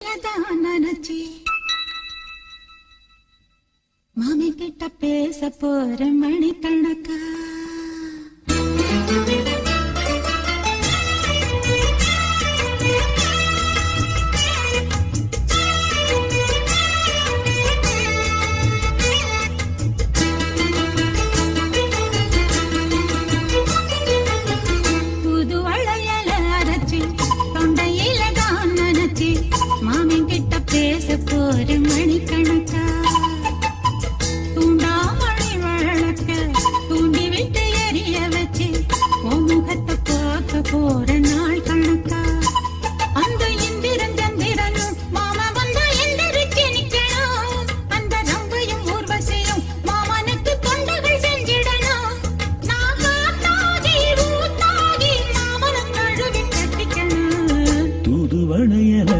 நினைச்சி மாமி கிட்ட பேச போற மணிக்கணக்கா. ஒரு மணிக்கணக்கா தூண்டாமணி வழக்க தூண்டி விட்டு எரிய வச்சு முகத்தை பார்க்க போற நாள் கணக்கா? அந்த இந்திரன் சந்திரனும் மாமா வந்தா எந்திரிச்சு நிக்கணும். அந்த ரம்பையும் ஊர்வசியும் மாமனுக்கு தொண்டகள் செஞ்சிடணும். நாகி ஊத்தாகி மாமனும் கழுவின் கட்டிக்கணும். தூதுவனையல